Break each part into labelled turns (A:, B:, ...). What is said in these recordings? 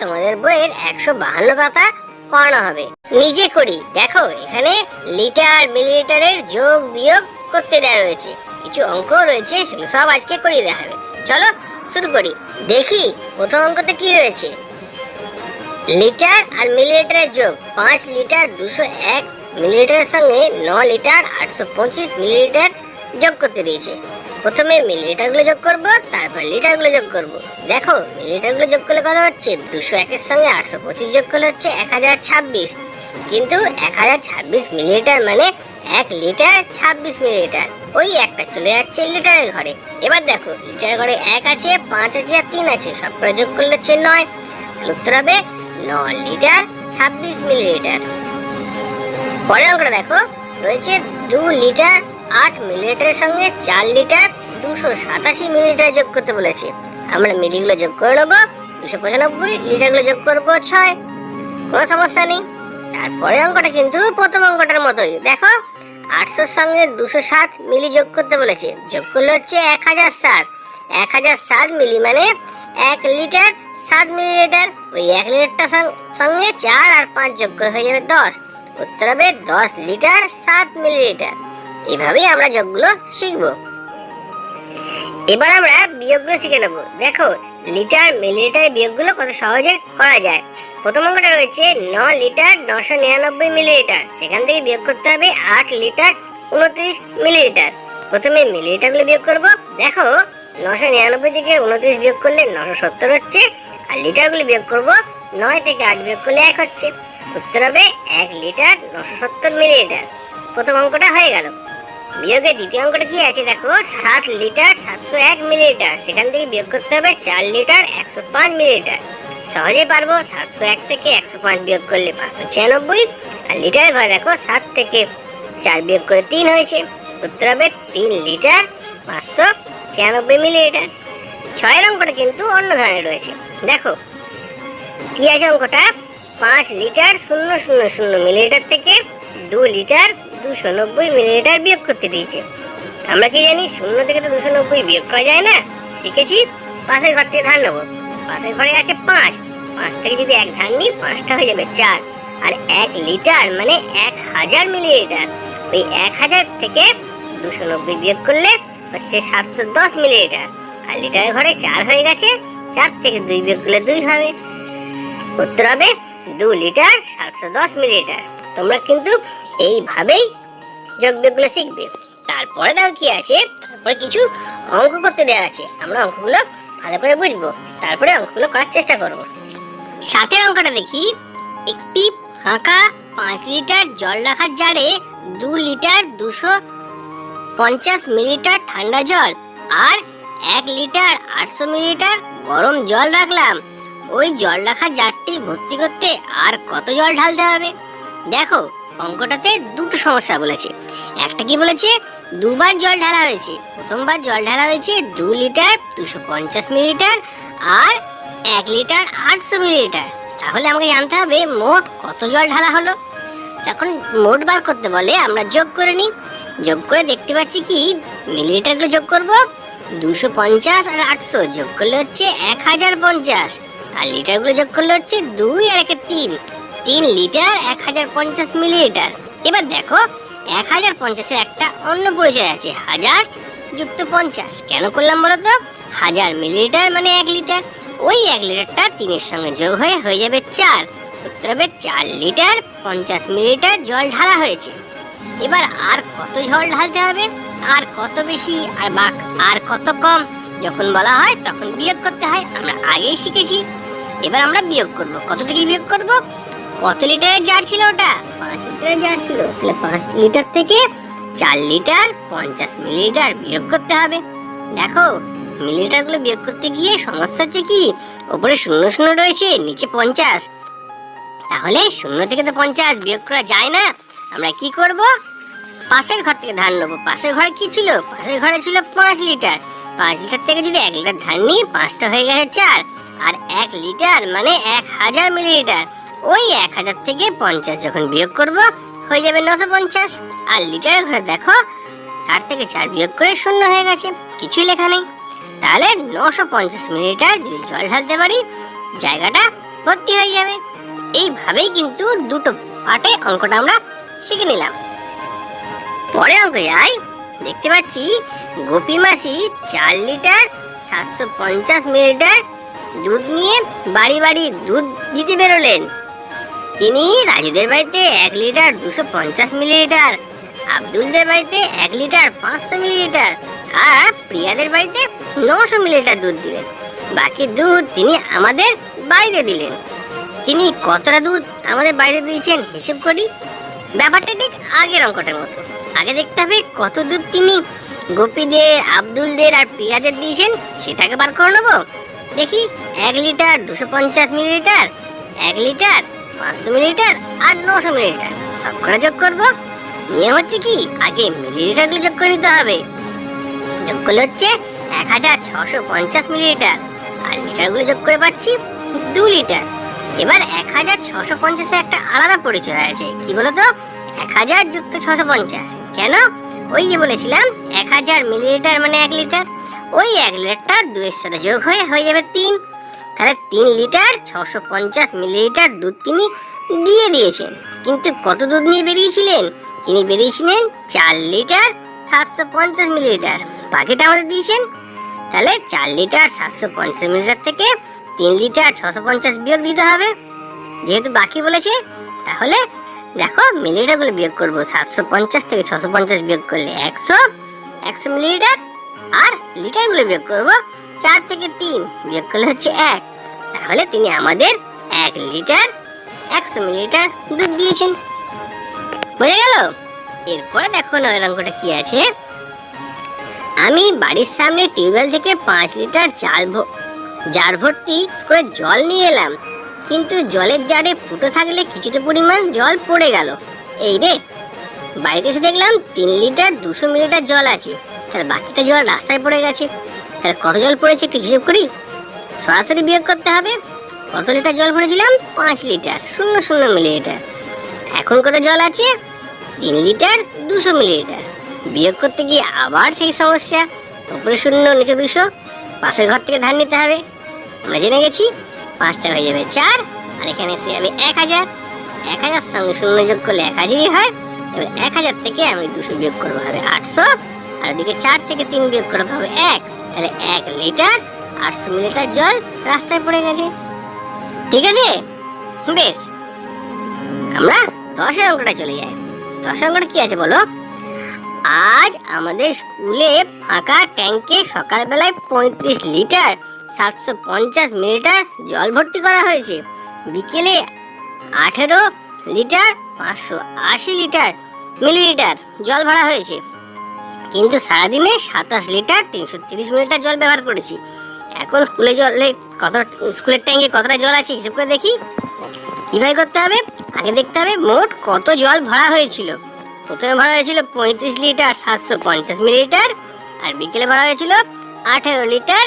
A: তোমাদের বইয়ের একশো বাহান্ন পাতা পড়ানো হবে। নিজে করি। দেখো, এখানে লিটার মিলিলিটারের যোগ বিয়োগ করতে দেওয়া রয়েছে। কিছু অঙ্ক রয়েছে, সেগুলো সব আজকে করিয়ে দেওয়া হবে। চলো শুরু করি। দেখি, প্রথম অঙ্কতে কি রয়েছে? লিটার আর মিলিলিটারের যোগ পাঁচ লিটার দুশো এক মিলিলিটারের সঙ্গে ন লিটার আটশো পঁচিশ মিলিলিটার যোগ করতে দিয়েছে। প্রথমে মিলিলিটারগুলো যোগ করব, তারপর লিটারগুলো যোগ করব। দেখো মিলিলিটারগুলো যোগ করলে কত হচ্ছে? দুশো একের সঙ্গে আটশো পঁচিশ যোগ করলে হচ্ছে এক হাজার ছাব্বিশ। কিন্তু এক হাজার ছাব্বিশ মিলিলিটার মানে এক লিটার ছাব্বিশ মিলিলিটার ওই একটা চলে যাচ্ছে লিটারের ঘরে। এবার দেখো লিটারের ঘরে এক আছে, পাঁচ আছে, আর তিন আছে। সবকটা যোগ করলে হচ্ছে নয়। তাহলে উত্তর হবে ন লিটার ছাব্বিশ মিলিলিটার। পরের অঙ্কটা দেখো, রয়েছে দু লিটার আট মিলিলিটারের সঙ্গে চার লিটার দুশো সাতাশি মিলিলিটার যোগ করতে বলেছে। আমরা মিলিগুলো যোগ করে নেব, দুশো পঁচানব্বই লিটারগুলো যোগ করব ছয়। কোনো সমস্যা নেই। তারপরে অঙ্কটা কিন্তু প্রথম অঙ্কটার মতোই। দেখো, আটশোর সঙ্গে দুশো সাত মিলি যোগ করতে বলেছে। যোগ করলে হচ্ছে এক হাজার সাত। এক হাজার সাত মিলি মানে এক লিটার সাত মিলিলিটার। ওই এক লিটারটার সঙ্গ- সঙ্গে চার আর পাঁচ যোগ করে হয়ে যাবে দশ। উত্তর হবে দশ লিটার সাত মিলিলিটার। এভাবেই আমরা যোগগুলো শিখব। এবার আমরা বিয়োগগুলো শিখে নেব। দেখো, লিটার, মিলিলিটার বিয়োগগুলো কত সহজে করা যায়। প্রথম অঙ্কটা রয়েছে ন লিটার নশো নিরানব্বই মিলিলিটার। সেখান থেকে বিয়োগ করতে হবে আট লিটার উনত্রিশ মিলিলিটার। প্রথমে মিলিলিটারগুলো বিয়োগ করব। দেখো, নশো নিরানব্বই থেকে উনত্রিশ বিয়োগ করলে নশো সত্তর হচ্ছে, আর লিটারগুলো বিয়োগ করব নয় থেকে আট বিয়োগ করলে এক হচ্ছে। উত্তর হবে এক লিটার নশো সত্তর মিলিলিটার। প্রথম অঙ্কটা হয়ে গেল। বিয়োগের দ্বিতীয় অঙ্কটা কি আছে? দেখো, সাত লিটার সাতশো এক মিলিলিটার। সেখান থেকে বিয়োগ করতে হবে চার লিটার একশো পাঁচ মিলিলিটার। সহজেই পারব, সাতশো এক থেকে একশো পাঁচ বিয়োগ করলে পাঁচশো ছিয়ানব্বই। আর লিটারের ঘরে দেখো, সাত থেকে চার বিয়োগ করে তিন হয়েছে। উত্তর হবে তিন লিটার পাঁচশো ছিয়ানব্বই মিলিলিটার। ছয়ের অঙ্কটা কিন্তু অন্য ধরনের রয়েছে। দেখো, কি আছে অঙ্কটা? পাঁচ লিটার শূন্য শূন্য শূন্য মিলিলিটার থেকে দু লিটার দুশো নব্বই মিলিলিটার বিয়োগ করতে দিয়েছে। আমরা কি জানি, শূন্য থেকে তো দুশো নব্বই বিয়োগ করা যায় না? শিখেছি, পাশের ঘর থেকে ধান নেব। পাশের ঘরে আছে পাঁচ। পাঁচ থেকে যদি এক ধান নিই, পাঁচটা হয়ে যাবে চার। আর এক লিটার মানে এক হাজার মিলিলিটার। ওই এক হাজার থেকে দুশো নব্বই বিয়োগ করলে হচ্ছে সাতশো দশ মিলিলিটার। আর লিটারের ঘরে চার হয়ে গেছে, চার থেকে দুই বিয়োগ করলে দুই হবে। উত্তর হবে দু লিটার সাতশো দশ মিলিলিটার। তোমরা কিন্তু এইভাবেই যোগ বিয়োগগুলো শিখবে। তারপরে দেখো কি আছে? তারপরে কিছু অঙ্ক করতে দেওয়া আছে। আমরা অঙ্কগুলো ভালো করে বুঝব। তারপরে অঙ্কগুলো করার চেষ্টা করব। সাথের অঙ্কটা দেখি। একটি ফাঁকা পাঁচ লিটার জল রাখার জারে দু লিটার দুশো পঞ্চাশ মিলিলিটার ঠান্ডা জল আর এক লিটার আটশো মিলিলিটার গরম জল রাখলাম। ওই জল রাখার জারটি ভর্তি করতে আর কত জল ঢালতে হবে? দেখো অঙ্কটাতে দুটো সমস্যা বলেছে। একটা কি বলেছে? দুবার জল ঢালা হয়েছে। প্রথমবার জল ঢালা হয়েছে দু লিটার দুশো পঞ্চাশ মিলিলিটার আর এক লিটার আটশো মিলিলিটার। তাহলে আমাকে জানতে হবে মোট কত জল ঢালা হলো? এখন মোট বার করতে বলে আমরা যোগ করে নিই। যোগ করে দেখতে পাচ্ছি কি? মিলিলিটারগুলো যোগ করব। দুশো পঞ্চাশ আর আটশো যোগ করলে হচ্ছে এক হাজার পঞ্চাশ। আর লিটারগুলো যোগ করলে হচ্ছে দুই আর একে তিন। তিন লিটার, এক হাজার পঞ্চাশ মিলিলিটার। এবার দেখো, এক হাজার পঞ্চাশের একটা অন্য পরিচয় আছে। হাজার যুক্ত পঞ্চাশ। কেন করলাম বলো তো হাজার মিলিলিটার মানে এক লিটার। ওই এক লিটারটা তিনের সঙ্গে যোগ হয়ে হয়ে যাবে চার। উত্তর হবে চার লিটার, পঞ্চাশ মিলিলিটার জল ঢালা হয়েছে। এবার আর কত জল ঢালতে হবে? আর কত বেশি? আর বা আর কত কম? যখন বলা হয় তখন বিয়োগ করতে হয়। আমরা আগেই শিখেছি। এবার আমরা বিয়োগ করব। কত থেকে বিয়োগ করব? কত লিটারের জার ছিল ওটা? পাঁচ লিটারের জার ছিল। তাহলে পাঁচ লিটার থেকে চার লিটার পঞ্চাশ মিলিলিটার বিয়োগ করতে হবে। দেখো, মিলিলিটারগুলো বিয়োগ করতে গিয়ে সমস্যা হচ্ছে কি? ওপরে শূন্য শূন্য রয়েছে, নিচে পঞ্চাশ। তাহলে শূন্য থেকে তো পঞ্চাশ বিয়োগ করা যায় না। আমরা কি করব? পাশের ঘর থেকে ধান নেব। পাশের ঘরে কি ছিল? পাশের ঘরে ছিল পাঁচ লিটার। পাঁচ লিটার থেকে যদি এক লিটার ধান নিই, পাঁচটা হয়ে গেছে চার। আর এক লিটার মানে এক হাজার মিলিলিটার। ওই এক হাজার থেকে পঞ্চাশ যখন বিয়োগ করব, হয়ে যাবে নশো পঞ্চাশ। আর লিটারের ঘরে দেখো চার থেকে চার বিয়োগ করে শূন্য হয়ে গেছে, কিছুই লেখা নেই। তাহলে নশো পঞ্চাশ মিলিলিটার যদি জল ঢালতে পারি, জায়গাটা ভর্তি হয়ে যাবে। এইভাবেই কিন্তু দুটো পার্টে অঙ্কটা আমরা শিখে নিলাম। পরে অঙ্ক যাই, দেখতে পাচ্ছি গোপী মাসি চার লিটার, সাতশো পঞ্চাশ মিলিলিটার দুধ নিয়ে বাড়ি বাড়ি দুধ দিতে বেরোলেন। তিনি রাজুদের বাড়িতে এক লিটার দুশো পঞ্চাশ মিলিলিটার, আব্দুলদের বাড়িতে এক লিটার পাঁচশো মিলিলিটার আর প্রিয়াদের বাড়িতে নশো মিলিলিটার দুধ দিলেন। বাকি দুধ তিনি আমাদের বাড়িতে দিলেন। তিনি কতটা দুধ আমাদের বাড়িতে দিয়েছেন হিসেব করি? ব্যাপারটা ঠিক আগের অঙ্কটার মতো। আগে দেখতে হবে কত দুধ তিনি গোপীদের, আব্দুলদের আর প্রিয়াদের দিয়েছেন, সেটাকে বার করে নেব। দেখি, এক লিটার দুশো পঞ্চাশ মিলিলিটার, এক লিটার পাঁচশো মিলিলিটার আর নশো মিলিলিটার। সব করে যোগ করব। নিয়ম হচ্ছে কি? আগে মিলিলিটারগুলো যোগ করে নিতে হবে। যোগ করলে হচ্ছে এক হাজার ছশো পঞ্চাশ মিলিলিটার। আর লিটারগুলো যোগ করে পাচ্ছি দু লিটার। এবার এক হাজার ছশো পঞ্চাশে একটা আলাদা পরিচয় আছে। কি বলতো? এক হাজার যুক্ত ছশো পঞ্চাশ। কেন? ওই যে বলেছিলাম, এক হাজার মিলিলিটার মানে এক লিটার। ওই এক লিটারটা দুয়ের সাথে যোগ হয়ে হয়ে যাবে তিন। তাহলে তিন লিটার ছশো পঞ্চাশ মিলিলিটার দুধ তিনি দিয়ে দিয়েছেন। কিন্তু কত দুধ নিয়ে বেরিয়েছিলেন? তিনি বেরিয়েছিলেন চার লিটার সাতশো পঞ্চাশ মিলিলিটার। বাকিটা আমাদের দিয়েছেন। তাহলে চার লিটার সাতশো পঞ্চাশ মিলিলিটার থেকে তিন লিটার ছশো পঞ্চাশ বিয়োগ দিতে হবে। যেহেতু বাকি বলেছে, তাহলে দেখো মিলিলিটারগুলো বিয়োগ করব। সাতশো পঞ্চাশ থেকে ছশো পঞ্চাশ বিয়োগ করলে একশো একশো মিলিলিটার আর লিটারগুলো বিয়োগ করব চার থেকে তিন। বিয়োগ করলে হচ্ছে এক। তাহলে তিনি আমাদের এক লিটার, একশো মিলিলিটার দুধ দিয়েছেন। বোঝা গেল? এরপরে দেখো নয় অঙ্কটা কি আছে। আমি বাড়ির সামনে টিউবওয়েল থেকে পাঁচ লিটার ভো- জার ভর্তি করে জল নিয়ে এলাম। কিন্তু জলের জারে ফুটো থাকলে কিছুটা পরিমাণ জল পড়ে গেল। এই রে, বাড়িতে এসে দেখলাম তিন লিটার দুশো মিলিটার জল আছে। তাহলে বাকিটা জল রাস্তায় পড়ে গেছে। তাহলে কত জল পড়েছে একটু হিসেব করি? সরাসরি বিয়োগ করতে হবে। কত লিটার জল ভরেছিলাম? পাঁচ লিটার। শূন্য শূন্য মিলিলিটার। এখন কত জল আছে? তিন লিটার, দুশো মিলিলিটার। বিয়োগ করতে গিয়ে আবার সেই সমস্যা। উপরে শূন্য, নিচে দুশো। পাশের ঘর থেকে ধার নিতে হবে। আমরা জেনে গেছি, পাঁচটা হয়ে যাবে চার, আর এখানে এসে যাবে এক হাজার। এক হাজার সঙ্গে শূন্য যোগ করলে এক হাজারই হয়। এবার এক হাজার থেকে আমি দুশো বিয়োগ করব হবে আটশো। আর ওদিকে চার থেকে তিন বিয়োগ করব হবে এক। তাহলে এক লিটার আটশো মিলিটার জল রাস্তায় পড়ে গেছে। ঠিক আছে? বেশ। আমরা দশের অঙ্কটা চলে যাই। দশের অঙ্কটা কি আছে বলো? আজ আমাদের স্কুলে ফাঁকা ট্যাঙ্কে সকালবেলায় পঁয়ত্রিশ লিটার সাতশো পঞ্চাশ মিলিটার জল ভর্তি করা হয়েছে। বিকেলে আঠেরো লিটার পাঁচশো আশি লিটার মিলিলিটার জল ভরা হয়েছে। কিন্তু সারাদিনে সাতাশ লিটার তিনশো তিরিশ মিলিটার জল ব্যবহার করেছি। এখন স্কুলে জলে কত স্কুলের ট্যাঙ্কে কতটা জল আছে হিসেব করে দেখি। কীভাবে করতে হবে? আগে দেখতে হবে মোট কত জল ভরা হয়েছিল। প্রথমে ভরা হয়েছিল পঁয়ত্রিশ লিটার সাতশো পঞ্চাশ মিলিলিটার আর বিকেলে ভরা হয়েছিল আঠেরো লিটার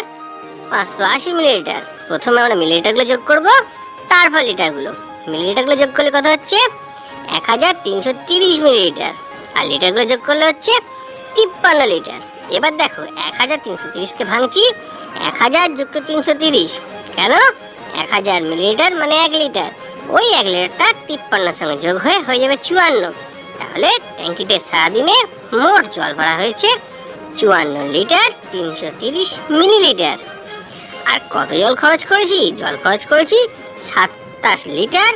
A: পাঁচশো আশি মিলিলিটার। প্রথমে আমরা মিলিলিটারগুলো যোগ করব, তারপর লিটারগুলো। মিলিলিটারগুলো যোগ করলে কত হচ্ছে? এক হাজার তিনশো তিরিশ মিলিলিটার। আর লিটারগুলো যোগ করলে হচ্ছে তিপ্পান্ন লিটার। এবার দেখো, এক হাজার তিনশো তিরিশকে ভাঙছি, এক হাজার যুক্ত তিনশো তিরিশ। কেন? এক হাজার মিলিলিটার মানে এক লিটার। ওই এক লিটারটা তিপ্পান্নর সঙ্গে যোগ হয়ে হয়ে যাবে চুয়ান্ন। তাহলে ট্যাঙ্কিতে সারাদিনে মোট জল ভরা হয়েছে চুয়ান্ন লিটার তিনশো তিরিশ মিলিলিটার। আর কত জল খরচ করেছি? জল খরচ করেছি সাতাশ লিটার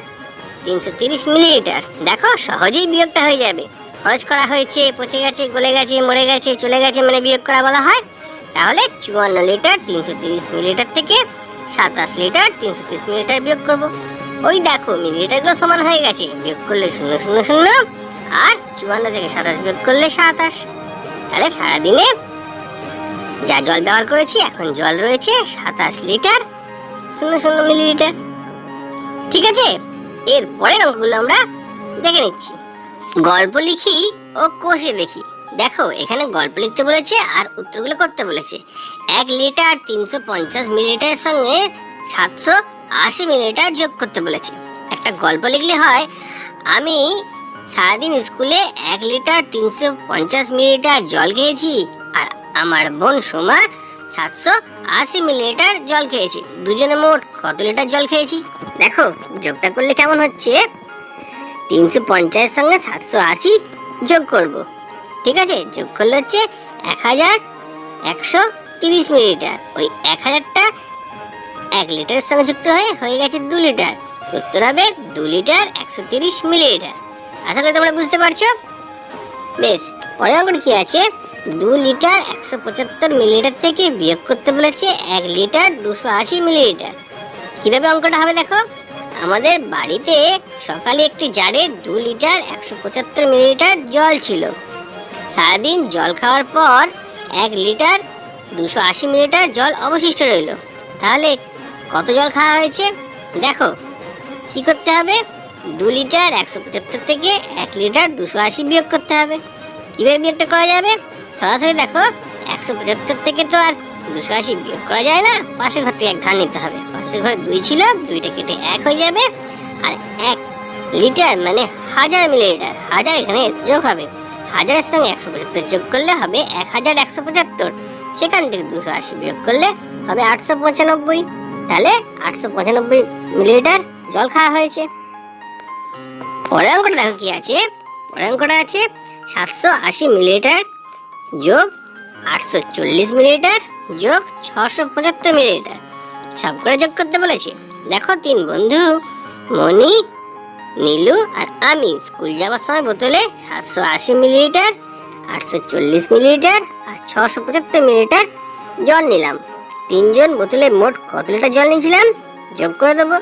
A: তিনশো তিরিশ মিলিলিটার। দেখো, সহজেই বিয়োগটা হয়ে যাবে। খরচ করা হয়েছে, পচে গেছে, গলে গেছে, মরে গেছে, চলে গেছে মানে বিয়োগ করা বলা হয়। তাহলে চুয়ান্ন লিটার তিনশো তিরিশ মিলিলিটার থেকে সাতাশ লিটার তিনশো তিরিশ মিলিলিটার বিয়োগ করব। ওই দেখো মিলিলিটারগুলো সমান হয়ে গেছে, বিয়োগ করলে শূন্য শূন্য শূন্য, আর চুয়ান্ন থেকে সাতাশ বিয়োগ করলে সাতাশ। তাহলে সারাদিনে যা জল ব্যবহার করেছি, এখন জল রয়েছে সাতাশ লিটার, শূন্য শূন্য মিলিলিটার। ঠিক আছে? এর পরের অঙ্কগুলো আমরা দেখে নিচ্ছি। গল্প লিখি ও কষে দেখি। দেখো, এখানে গল্প লিখতে বলেছে আর উত্তরগুলো করতে বলেছে। এক লিটার তিনশো পঞ্চাশ মিলিলিটারের সঙ্গে সাতশো আশি মিলিলিটার যোগ করতে বলেছে। একটা গল্প লিখলে হয়, আমি সারাদিন স্কুলে এক লিটার তিনশো পঞ্চাশ মিলিলিটার জল খেয়েছি আর আমার বোন সোমা সাতশো আশি মিলিলিটার জল খেয়েছি। দুজনে মোট কত লিটার জল খেয়েছি? দেখো, যোগটা করলে কেমন হচ্ছে? তিনশো পঞ্চাশের সঙ্গে সাতশো আশি যোগ করব। ঠিক আছে? যোগ করলে হচ্ছে এক হাজার একশো তিরিশ মিলিলিটার। ওই এক হাজারটা এক লিটারের সঙ্গে যুক্ত হয়ে হয়ে গেছে দু লিটার। উত্তর হবে দু লিটার একশো তিরিশ মিলিলিটার। আশা করি তোমরা বুঝতে পারছ? বেশ পরে অঙ্কটা কি আছে? দু লিটার একশো পঁচাত্তর মিলিলিটার থেকে বিয়োগ করতে বলেছে এক লিটার দুশো আশি মিলিলিটার। কীভাবে অঙ্কটা হবে দেখো? আমাদের বাড়িতে সকালে একটি জারে দু লিটার একশো পঁচাত্তর মিলিলিটার জল ছিল। সারাদিন জল খাওয়ার পর এক লিটার দুশো আশি মিলিলিটার জল অবশিষ্ট রইল। তাহলে কত জল খাওয়া হয়েছে? দেখো, কি করতে হবে? দু লিটার একশো পঁচাত্তর থেকে এক লিটার দুশো আশি বিয়োগ করতে হবে। কীভাবে বিয়োগটা করা যাবে? সরাসরি দেখো, একশো পঁচাত্তর থেকে তো আর দুশো আশি বিয়োগ করা যায় না। পাশের ঘর থেকে এক ধার নিতে হবে। পাশের ঘরে দুই ছিল, দুইটা কেটে এক হয়ে যাবে। আর এক লিটার মানে হাজার মিলিলিটার। হাজার এখানে যোগ হবে। হাজারের সঙ্গে একশো পঁচাত্তর যোগ করলে হবে এক হাজার একশো পঁচাত্তর। সেখান থেকে দুশো আশি বিয়োগ করলে হবে আটশো পঁচানব্বই। তাহলে আটশো পঁচানব্বই মিলিলিটার জল খাওয়া হয়েছে। পরের অঙ্কটা দেখো কি আছে? পরের অঙ্কটা আছে সাতশো আশি মিলিলিটার যোগ আটশো চল্লিশ মিলিলিটার যোগ ছশো সব করে যোগ দেখো তিন বন্ধু, মণি, নীলু আর আমি। স্কুল যাওয়ার সময় বোতলে আশি আটশো চল্লিশ আর ছশো জল নিলাম। তিনজন বোতলে মোট কত লিটার জল নিয়েছিলাম? যোগ করে দেবো।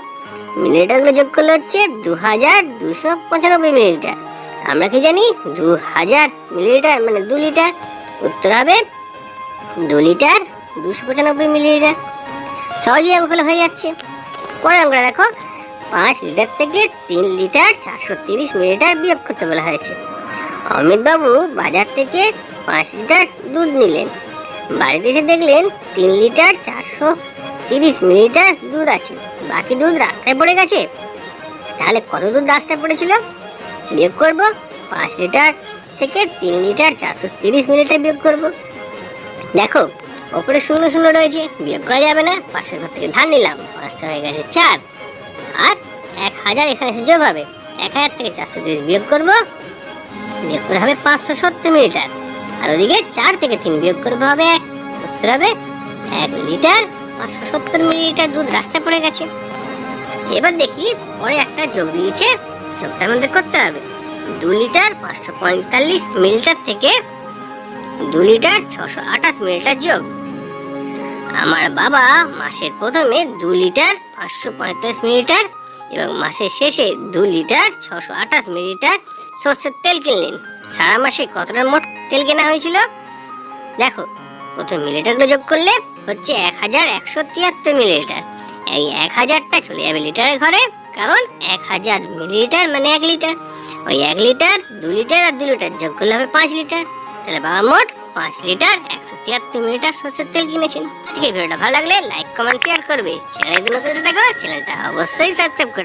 A: মিলিলিটারগুলো যোগ করলে হচ্ছে দু হাজার দুশো পঁচানব্বই মিলিলিটার। আমরা কি জানি? দু হাজার মিলিলিটার মানে দু লিটার। উত্তর হবে দু লিটার দুশো পঁচানব্বই মিলিলিটার। সহজেই অঙ্কগুলো হয়ে যাচ্ছে। পরে অঙ্কটা দেখো, পাঁচ লিটার থেকে তিন লিটার চারশো তিরিশ মিলিলিটার বিয়োগ করতে বলা হয়েছে। অমিতবাবু বাজার থেকে পাঁচ লিটার দুধ নিলেন। বাড়িতে এসে দেখলেন তিন লিটার চারশো তিরিশ মিলিলিটার দুধ আছে। বাকি দুধ রাস্তায় পড়ে গেছে। তাহলে কত দুধ রাস্তায় পড়েছিল? বিয়োগ করব পাঁচ লিটার থেকে তিন লিটার চারশো তিরিশ মিলিলিটার বিয়োগ করব। দেখো, ওপরে শূন্য শূন্য রয়েছে, বিয়োগ করা যাবে না, পাশের ঘর থেকে ধান নিলাম, পাঁচটা হয়ে গেছে চার। আর এক হাজার এখানে এসে যোগ হবে, এক হাজার থেকে চারশো তিরিশ বিয়োগ করব, বিয়োগ করে হবে পাঁচশো সত্তর মিলিটার আর ওদিকে চার থেকে তিন বিয়োগ করবে হবে এক, উত্তর হবে এক লিটার পাঁচশো সত্তর মিলিলিটার দুধ রাস্তায় পড়ে গেছে। এবার দেখি পরে একটা যোগ দিয়েছে যোগটা আমাদের করতে হবে। দু লিটার পাঁচশো পঁয়তাল্লিশ মিলিটার থেকে দু লিটার ছশো আঠাশ মিলিটার যোগ। আমার বাবা মাসের প্রথমে দু লিটার পাঁচশো পঁয়তাল্লিশ মিলিটার এবং মাসের শেষে দু লিটার ছশো আঠাশ মিলিটার সর্ষের তেল কিনলেন। সারা মাসে কতটা মোট তেল কেনা হয়েছিল? দেখো, প্রথম মিলিটারগুলো যোগ করলে হচ্ছে এক হাজার একশো তিয়াত্তর মিলিলিটার। এই এক হাজারটা চলে যাবে লিটারের ঘরে, কারণ এক হাজার মিলিলিটার মানে এক লিটার। ওই এক লিটার, দু লিটার আর দু লিটার, যোগ করলে হবে পাঁচ লিটার। তাহলে বাবা মোট পাঁচ লিটার একশো তিয়াত্তর মিলিটার সরষের তেল কিনেছেন। আজকে ভিডিওটা ভালো লাগলে লাইক, কমেন্ট শেয়ার করবে। চ্যানেলগুলো দেখো চ্যানেলটা অবশ্যই সাবস্ক্রাইব করবে।